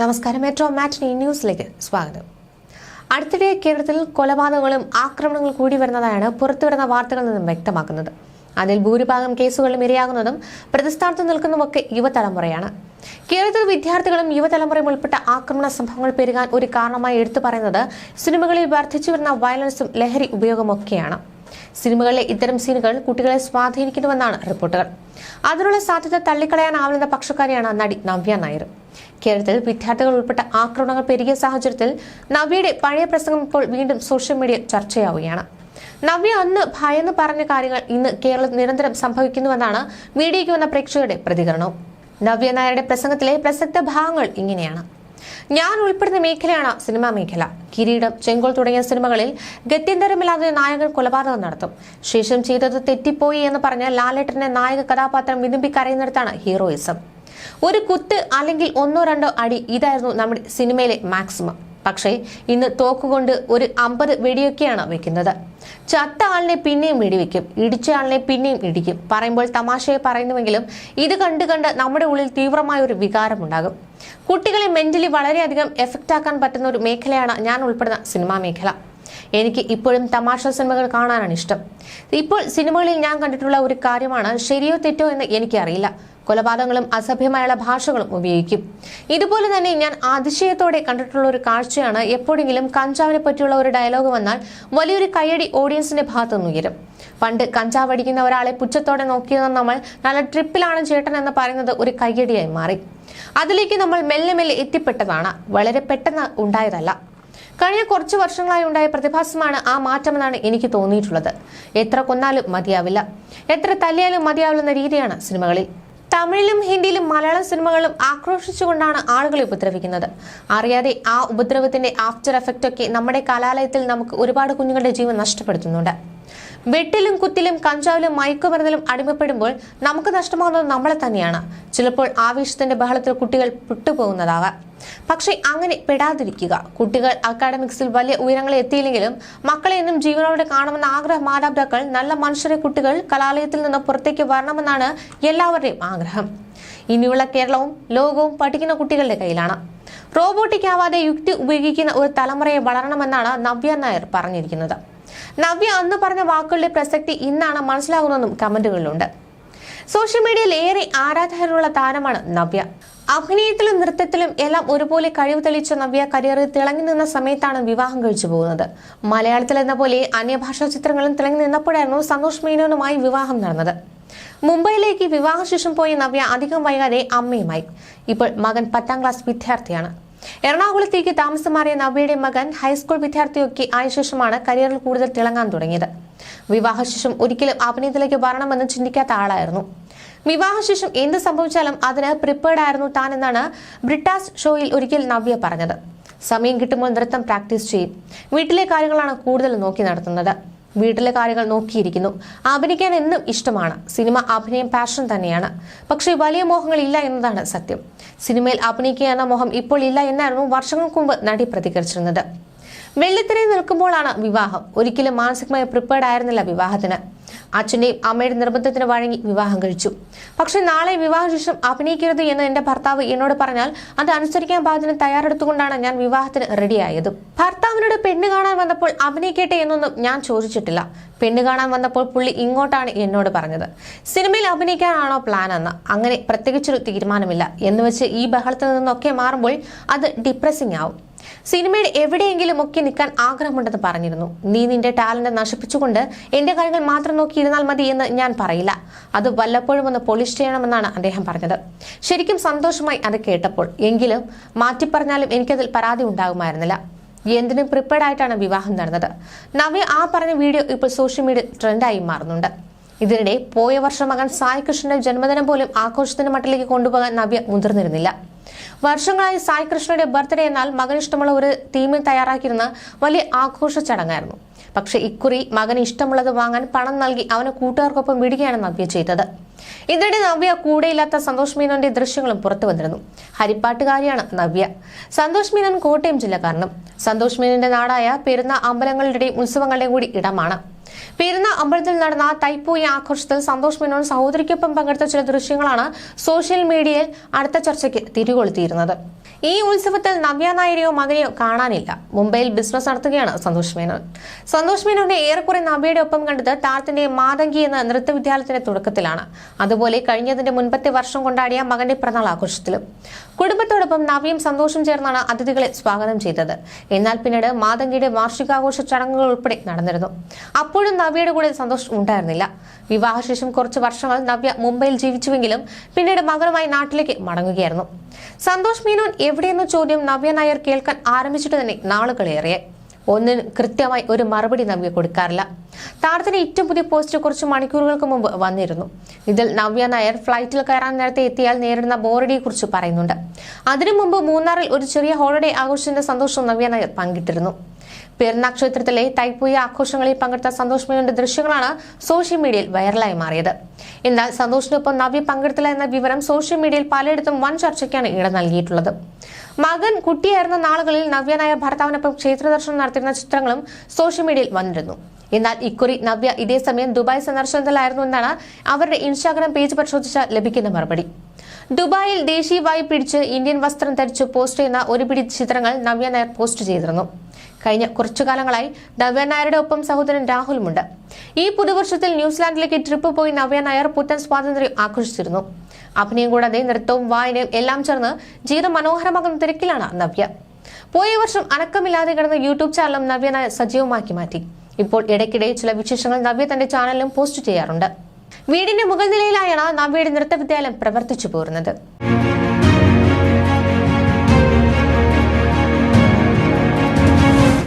നമസ്കാരം. മെട്രോ മാറ്റിനി ന്യൂസിലേക്ക് സ്വാഗതം. അടുത്തിടെ കേരളത്തിൽ കൊലപാതകങ്ങളും ആക്രമണങ്ങളും കൂടി വരുന്നതായാണ് പുറത്തുവരുന്ന വാർത്തകളിൽ നിന്നും വ്യക്തമാക്കുന്നത്. അതിൽ ഭൂരിഭാഗം കേസുകളിലും ഇരയാകുന്നതും പ്രതിസ്ഥാനത്ത് നിൽക്കുന്നതുമൊക്കെ യുവതലമുറയാണ്. കേരളത്തിൽ വിദ്യാർത്ഥികളും യുവതലമുറയും ഉൾപ്പെട്ട ആക്രമണ സംഭവങ്ങൾ പെരുകാൻ ഒരു കാരണമായി എടുത്തു പറയുന്നത് സിനിമകളിൽ വർദ്ധിച്ചു വരുന്ന വയലൻസും ലഹരി ഉപയോഗമൊക്കെയാണ്. സിനിമകളിലെ ഇത്തരം സീനുകൾ കുട്ടികളെ സ്വാധീനിക്കുന്നുവെന്നാണ് റിപ്പോർട്ടുകൾ. അതിനുള്ള സാധ്യത തള്ളിക്കളയാനാവുന്ന പക്ഷക്കാരിയാണ് നടി നവ്യ നായർ. കേരളത്തിൽ വിദ്യാർത്ഥികൾ ഉൾപ്പെട്ട ആക്രമണങ്ങൾ പെരുകിയ സാഹചര്യത്തിൽ നവ്യയുടെ പഴയ പ്രസംഗം ഇപ്പോൾ വീണ്ടും സോഷ്യൽ മീഡിയ ചർച്ചയാവുകയാണ്. നവ്യ അന്ന് ഭയന്ന് പറഞ്ഞ കാര്യങ്ങൾ ഇന്ന് കേരളം നിരന്തരം സംഭവിക്കുന്നുവെന്നാണ് മീഡിയയ്ക്ക് വന്ന പ്രേക്ഷകരുടെ പ്രതികരണവും. നവ്യ നായരുടെ പ്രസംഗത്തിലെ പ്രസക്ത ഭാഗങ്ങൾ ഇങ്ങനെയാണ്. ഞാൻ ഉൾപ്പെടുന്ന മേഖലയാണ് സിനിമാ മേഖല. കിരീടം ചെങ്കോൾ തുടങ്ങിയ സിനിമകളിൽ ഗത്യന്തരമില്ലാതെ നായകൻ കൊലപാതകം നടത്തും. ശേഷം ചെയ്തത് തെറ്റിപ്പോയി എന്ന് പറഞ്ഞ ലാലേട്ടന്റെ നായക കഥാപാത്രം വിതുമ്പി കരയുന്നിടത്താണ് ഹീറോയിസം. ഒരു കുത്ത് അല്ലെങ്കിൽ ഒന്നോ രണ്ടോ അടി ഇതായിരുന്നു നമ്മുടെ സിനിമയിലെ മാക്സിമം. പക്ഷേ ഇന്ന് തോക്കുകൊണ്ട് ഒരു അമ്പത് വെടിയൊക്കെയാണ് വെക്കുന്നത്. ചത്ത ആളിനെ പിന്നെയും വെടിവെക്കും ഇടിച്ച ആളിനെ പിന്നെയും ഇടിക്കും. പറയുമ്പോൾ തമാശയെ പറയുന്നുവെങ്കിലും ഇത് കണ്ട് കണ്ട് നമ്മുടെ ഉള്ളിൽ തീവ്രമായ ഒരു വികാരമുണ്ടാകും. കുട്ടികളെ മെന്റലി വളരെയധികം എഫക്റ്റ് ആക്കാൻ പറ്റുന്ന ഒരു മേഖലയാണ് ഞാൻ ഉൾപ്പെടുന്ന സിനിമാ മേഖല. എനിക്ക് ഇപ്പോഴും തമാശ സിനിമകൾ കാണാനാണ് ഇഷ്ടം. ഇപ്പോൾ സിനിമകളിൽ ഞാൻ കണ്ടിട്ടുള്ള ഒരു കാര്യമാണ് ശരിയോ തെറ്റോ എന്ന് എനിക്കറിയില്ല. കൊലപാതകങ്ങളും അസഭ്യമായുള്ള ഭാഷകളും ഉപയോഗിക്കും. ഇതുപോലെ തന്നെ ഞാൻ അതിശയത്തോടെ കണ്ടിട്ടുള്ള ഒരു കാഴ്ചയാണ് എപ്പോഴെങ്കിലും കഞ്ചാവിനെ പറ്റിയുള്ള ഒരു ഡയലോഗ് വന്നാൽ വലിയൊരു കയ്യടി ഓഡിയൻസിന്റെ ഭാഗത്തുനിന്ന് ഉയരും. പണ്ട് കഞ്ചാവ് അടിക്കുന്ന ഒരാളെ പുച്ഛത്തോടെ നോക്കിയത് നമ്മൾ നല്ല ട്രിപ്പിലാണ് ചേട്ടൻ എന്ന് പറയുന്നത് ഒരു കയ്യടിയായി മാറി. അതിലേക്ക് നമ്മൾ മെല്ലെ മെല്ലെ എത്തിപ്പെട്ടതാണ്. വളരെ പെട്ടെന്ന് ഉണ്ടായതല്ല. കഴിഞ്ഞ കുറച്ച് വർഷങ്ങളായി ഉണ്ടായ പ്രതിഭാസമാണ് ആ മാറ്റമെന്നാണ് എനിക്ക് തോന്നിയിട്ടുള്ളത്. എത്ര കൊന്നാലും മതിയാവില്ല. എത്ര തല്ലിയാലും മതിയാവില്ലെന്ന രീതിയാണ് സിനിമകളിൽ. തമിഴിലും ഹിന്ദിയിലും മലയാളം സിനിമകളും ആക്രോശിച്ചുകൊണ്ടാണ് ആളുകളെ ഉപദ്രവിക്കുന്നത്. അറിയാതെ ആ ഉപദ്രവത്തിന്റെ ആഫ്റ്റർ എഫക്റ്റ് ഒക്കെ നമ്മുടെ കലാലയത്തിൽ നമുക്ക് ഒരുപാട് കുഞ്ഞുങ്ങളുടെ ജീവൻ നഷ്ടപ്പെടുത്തുന്നുണ്ട്. വെട്ടിലും കുത്തിലും കഞ്ചാവിലും മയക്കുമരുന്നിലും അടിമപ്പെടുമ്പോൾ നമുക്ക് നഷ്ടമാകുന്നത് നമ്മളെ തന്നെയാണ്. ചിലപ്പോൾ ആവേശത്തിന്റെ ബഹളത്തിൽ കുട്ടികൾ വിട്ടുപോകുന്നതാകാം പക്ഷേ അങ്ങനെ പെടാതിരിക്കുക. കുട്ടികൾ അക്കാഡമിക്സിൽ വലിയ ഉയരങ്ങളിൽ എത്തിയില്ലെങ്കിലും മക്കളെ എന്നും ജീവനോടെ കാണുമെന്ന ആഗ്രഹം മാതാപിതാക്കൾ നല്ല മനുഷ്യരെ കുട്ടികൾ കലാലയത്തിൽ നിന്ന് പുറത്തേക്ക് വരണമെന്നാണ് എല്ലാവരുടെയും ആഗ്രഹം. ഇനിയുള്ള കേരളവും ലോകവും പഠിക്കുന്ന കുട്ടികളുടെ കയ്യിലാണ്. റോബോട്ടിക് ആവാതെ യുക്തി ഉപയോഗിക്കുന്ന ഒരു തലമുറയെ വളരണമെന്നാണ് നവ്യ നായർ പറഞ്ഞിരിക്കുന്നത്. നവ്യ അന്ന് പറഞ്ഞ വാക്കുകളുടെ പ്രസക്തി ഇന്നാണ് മനസ്സിലാകുന്നതെന്നും കമന്റുകളിലുണ്ട്. സോഷ്യൽ മീഡിയയിൽ ഏറെ ആരാധകരുള്ള താരമാണ് നവ്യ. അഭിനയത്തിലും നൃത്തത്തിലും എല്ലാം ഒരുപോലെ കഴിവ് തെളിയിച്ച നവ്യ കരിയറിൽ തിളങ്ങി നിന്ന സമയത്താണ് വിവാഹം കഴിച്ചു പോകുന്നത്. മലയാളത്തിൽ എന്ന പോലെ അന്യഭാഷാ ചിത്രങ്ങളും തിളങ്ങി നിന്നപ്പോഴായിരുന്നു സന്തോഷ് മേനോനുമായി വിവാഹം നടന്നത്. മുംബൈയിലേക്ക് വിവാഹശേഷം പോയ നവ്യ അധികം വൈകാതെ അമ്മയുമായി. ഇപ്പോൾ മകൻ പത്താം ക്ലാസ് വിദ്യാർത്ഥിയാണ്. എറണാകുളത്തേക്ക് താമസം മാറിയ നവ്യയുടെ മകൻ ഹൈസ്കൂൾ വിദ്യാർത്ഥിയൊക്കെ ആയ ശേഷമാണ് കരിയറിൽ കൂടുതൽ തിളങ്ങാൻ തുടങ്ങിയത്. വിവാഹശേഷം ഒരിക്കലും അഭിനയത്തിലേക്ക് വരണമെന്ന് ചിന്തിക്കാത്ത ആളായിരുന്നു. വിവാഹശേഷം എന്ത് സംഭവിച്ചാലും അതിന് പ്രിപ്പേർഡ് ആയിരുന്നു താൻ എന്നാണ് ബ്രിട്ടാസ് ഷോയിൽ ഒരിക്കൽ നവ്യ പറഞ്ഞത്. സമയം കിട്ടുമ്പോൾ നൃത്തം പ്രാക്ടീസ് ചെയ്യും. വീട്ടിലെ കാര്യങ്ങളാണ് കൂടുതൽ നോക്കി നടത്തുന്നത്. വീട്ടിലെ കാര്യങ്ങൾ നോക്കിയിരിക്കുന്നു. അഭിനയിക്കാൻ എന്നും ഇഷ്ടമാണ്. സിനിമ അഭിനയം പാഷൻ തന്നെയാണ്. പക്ഷേ വലിയ മോഹങ്ങൾ ഇല്ല എന്നതാണ് സത്യം. സിനിമയിൽ അഭിനയിക്കുക എന്ന മോഹം ഇപ്പോൾ ഇല്ല എന്നായിരുന്നു വർഷങ്ങൾക്ക് മുമ്പ് നടി പ്രതികരിച്ചിരുന്നത്. വെള്ളിത്തിരയിൽ നിൽക്കുമ്പോഴാണ് വിവാഹം. ഒരിക്കലും മാനസികമായി പ്രിപ്പേർഡ് ആയിരുന്നില്ല വിവാഹത്തിന്. അച്ഛന്റെയും അമ്മയുടെ നിർബന്ധത്തിന് വഴങ്ങി വിവാഹം കഴിച്ചു. പക്ഷെ നാളെ വിവാഹശേഷം അഭിനയിക്കരുത് എന്ന് എന്റെ ഭർത്താവ് എന്നോട് പറഞ്ഞാൽ അത് അനുസരിക്കാൻ പാകത്തിന് തയ്യാറെടുത്തുകൊണ്ടാണ് ഞാൻ വിവാഹത്തിന് റെഡിയായത്. ഭർത്താവിനോട് പെണ്ണ് കാണാൻ വന്നപ്പോൾ അഭിനയിക്കട്ടെ എന്നൊന്നും ഞാൻ ചോദിച്ചിട്ടില്ല. പെണ്ണ് കാണാൻ വന്നപ്പോൾ പുള്ളി ഇങ്ങോട്ടാണ് എന്നോട് പറഞ്ഞത്. സിനിമയിൽ അഭിനയിക്കാനാണോ പ്ലാൻ എന്ന്. അങ്ങനെ പ്രത്യേകിച്ചൊരു തീരുമാനമില്ല. എന്ന് വെച്ച് ഈ ബഹളത്തിൽ നിന്നൊക്കെ മാറുമ്പോൾ അത് ഡിപ്രസിംഗ് ആവും. സിനിമയുടെ എവിടെയെങ്കിലും ഒക്കെ നിൽക്കാൻ ആഗ്രഹമുണ്ടെന്ന് പറഞ്ഞിരുന്നു. നീ നിന്റെ ടാലന്റ് നശിപ്പിച്ചുകൊണ്ട് എന്റെ കാര്യങ്ങൾ മാത്രം നോക്കിയിരുന്നാൽ മതി എന്ന് ഞാൻ പറയില്ല. അത് വല്ലപ്പോഴും ഒന്ന് പോളിഷ് ചെയ്യണമെന്നാണ് അദ്ദേഹം പറഞ്ഞത്. ശരിക്കും സന്തോഷമായി അത് കേട്ടപ്പോൾ എങ്കിലും മാറ്റി മാറ്റിപ്പറഞ്ഞാലും എനിക്കതിൽ പരാതി ഉണ്ടാകുമായിരുന്നില്ല. എന്തിനും പ്രിപ്പയർഡ് ആയിട്ടാണ് വിവാഹം നടന്നത്. നവ്യ ആ പറഞ്ഞ വീഡിയോ ഇപ്പോൾ സോഷ്യൽ മീഡിയ ട്രെൻഡായി മാറുന്നുണ്ട്. ഇതിനിടെ പോയ വർഷം മകൻ സായി കൃഷ്ണന്റെ ജന്മദിനം പോലും ആഘോഷത്തിന്റെ മട്ടിലേക്ക് കൊണ്ടുപോകാൻ നവ്യ മുതിർന്നിരുന്നില്ല. വർഷങ്ങളായി സായി കൃഷ്ണയുടെ ബർത്ത്ഡേ എന്നാൽ മകൻ ഇഷ്ടമുള്ള ഒരു തീമിൽ തയ്യാറാക്കിയിരുന്ന വലിയ ആഘോഷ ചടങ്ങായിരുന്നു. പക്ഷെ ഇക്കുറി മകന് ഇഷ്ടമുള്ളത് വാങ്ങാൻ പണം നൽകി അവന് കൂട്ടുകാർക്കൊപ്പം വിടുകയാണ് നവ്യ ചെയ്തത്. ഇതിനിടെ നവ്യ കൂടെയില്ലാത്ത സന്തോഷ് മീനോന്റെ ദൃശ്യങ്ങളും പുറത്തു വന്നിരുന്നു. ഹരിപ്പാട്ടുകാരിയാണ് നവ്യ. സന്തോഷ് മീനൻ കോട്ടയം ജില്ലക്കാരനും. സന്തോഷ് മീനന്റെ നാടായ പെരുന്ന അമ്പലങ്ങളുടെയും ഉത്സവങ്ങളുടെയും കൂടി ഇടമാണ്. പെരുന്ന അമ്പലത്തിൽ നടന്ന തൈപ്പൂയ ആഘോഷത്തിൽ സന്തോഷ് മേനോൻ സഹോദരിക്കൊപ്പം പങ്കെടുത്ത ചില ദൃശ്യങ്ങളാണ് സോഷ്യൽ മീഡിയയിൽ അടുത്ത ചർച്ചയ്ക്ക് തിരികൊളുത്തിയിരുന്നത്. ഈ ഉത്സവത്തിൽ നവ്യ നായരെയോ മകനെയോ കാണാനില്ല. മുംബൈയിൽ ബിസിനസ് നടത്തുകയാണ് സന്തോഷ് മേനോൻ. സന്തോഷ് മേനോനെ ഏറെക്കുറെ നവ്യയുടെ ഒപ്പം കണ്ടത് താരത്തിന്റെ മാതങ്കി എന്ന നൃത്ത വിദ്യാലയത്തിന്റെ തുടക്കത്തിലാണ്. അതുപോലെ കഴിഞ്ഞതിന്റെ മുൻപത്തെ വർഷം കൊണ്ടാടിയ മകന്റെ പിറന്നാൾ ആഘോഷത്തിലും. കുടുംബത്തോടൊപ്പം നവ്യയും സന്തോഷം ചേർന്നാണ് അതിഥികളെ സ്വാഗതം ചെയ്തത്. എന്നാൽ പിന്നീട് മാതങ്കിയുടെ വാർഷികാഘോഷ ചടങ്ങുകൾ ഉൾപ്പെടെ നടന്നിരുന്നു. അപ്പോഴും നവ്യയുടെ കൂടെ സന്തോഷം ഉണ്ടായിരുന്നില്ല. വിവാഹശേഷം കുറച്ച് വർഷങ്ങൾ നവ്യ മുംബൈയിൽ ജീവിച്ചുവെങ്കിലും പിന്നീട് മകനുമായി നാട്ടിലേക്ക് മടങ്ങുകയായിരുന്നു. സന്തോഷ് മീനോൻ എവിടെയെന്ന ചോദ്യം നവ്യ നായർ കേൾക്കാൻ ആരംഭിച്ചിട്ട് തന്നെ നാളുകളേറെ. ഒന്നിന് കൃത്യമായി ഒരു മറുപടി നവ്യ കൊടുക്കാറില്ല. താരത്തിന്റെ ഏറ്റവും പുതിയ പോസ്റ്റ് കുറച്ച് മണിക്കൂറുകൾക്ക് മുമ്പ് വന്നിരുന്നു. ഇതിൽ നവ്യ നായർ ഫ്ലൈറ്റിൽ കയറാൻ നേരത്തെ എത്തിയാൽ നേരിടുന്ന ബോറഡിയെ കുറിച്ച് പറയുന്നുണ്ട്. അതിനു മുമ്പ് മൂന്നാറിൽ ഒരു ചെറിയ ഹോളിഡേ ആഘോഷത്തിന്റെ സന്തോഷം നവ്യ നായർ പങ്കിട്ടിരുന്നു. പെരുന്നാക്ഷേത്രത്തിലെ തൈപ്പൂയ ആഘോഷങ്ങളിൽ പങ്കെടുത്ത സന്തോഷ് മേനോന്റെ ദൃശ്യങ്ങളാണ് സോഷ്യൽ മീഡിയയിൽ വൈറലായി മാറിയത്. എന്നാൽ സന്തോഷിനൊപ്പം നവ്യ പങ്കെടുത്തില്ല എന്ന വിവരം സോഷ്യൽ മീഡിയയിൽ പലയിടത്തും വൻ ചർച്ചയ്ക്കാണ് ഇട നൽകിയിട്ടുള്ളത്. മകൻ കുട്ടിയായിരുന്ന നാളുകളിൽ നവ്യ നായർ ഭർത്താവിനൊപ്പം ക്ഷേത്ര ദർശനം നടത്തിയിരുന്ന ചിത്രങ്ങളും സോഷ്യൽ മീഡിയയിൽ വന്നിരുന്നു. എന്നാൽ ഇക്കുറി നവ്യ ഇതേ സമയം ദുബായ് സന്ദർശനത്തിലായിരുന്നു എന്നാണ് അവരുടെ ഇൻസ്റ്റാഗ്രാം പേജ് പരിശോധിച്ച ലഭിക്കുന്ന മറുപടി. ദുബായിൽ ദേശീയവായി പിടിച്ച് ഇന്ത്യൻ വസ്ത്രം ധരിച്ച് പോസ്റ്റ് ചെയ്യുന്ന ഒരു പിടി ചിത്രങ്ങൾ നവ്യ നായർ പോസ്റ്റ് ചെയ്തിരുന്നു. കഴിഞ്ഞ കുറച്ചു കാലങ്ങളായി നവ്യ നായരുടെ ഒപ്പം സഹോദരൻ രാഹുലുമുണ്ട്. ഈ പുതുവർഷത്തിൽ ന്യൂസിലാൻഡിലേക്ക് ട്രിപ്പ് പോയി നവ്യ നായർ പുത്തൻ സ്വാതന്ത്ര്യം ആഘോഷിച്ചിരുന്നു. അഭിനയം കൂടാതെ നൃത്തവും വായനയും എല്ലാം ചേർന്ന് ജീവിതം മനോഹരമാകുന്ന തിരക്കിലാണ് നവ്യ. പോയ വർഷം അനക്കമില്ലാതെ കിടന്ന യൂട്യൂബ് ചാനലും നവ്യ നായർ സജീവമാക്കി മാറ്റി. ഇപ്പോൾ ഇടയ്ക്കിടെ ചില വിശേഷങ്ങൾ നവ്യ തന്റെ ചാനലിലും പോസ്റ്റ് ചെയ്യാറുണ്ട്. വീടിന്റെ മുകൾ നിലയിലായാണ് നവ്യയുടെ നൃത്ത വിദ്യാലയം പ്രവർത്തിച്ചു പോരുന്നത്.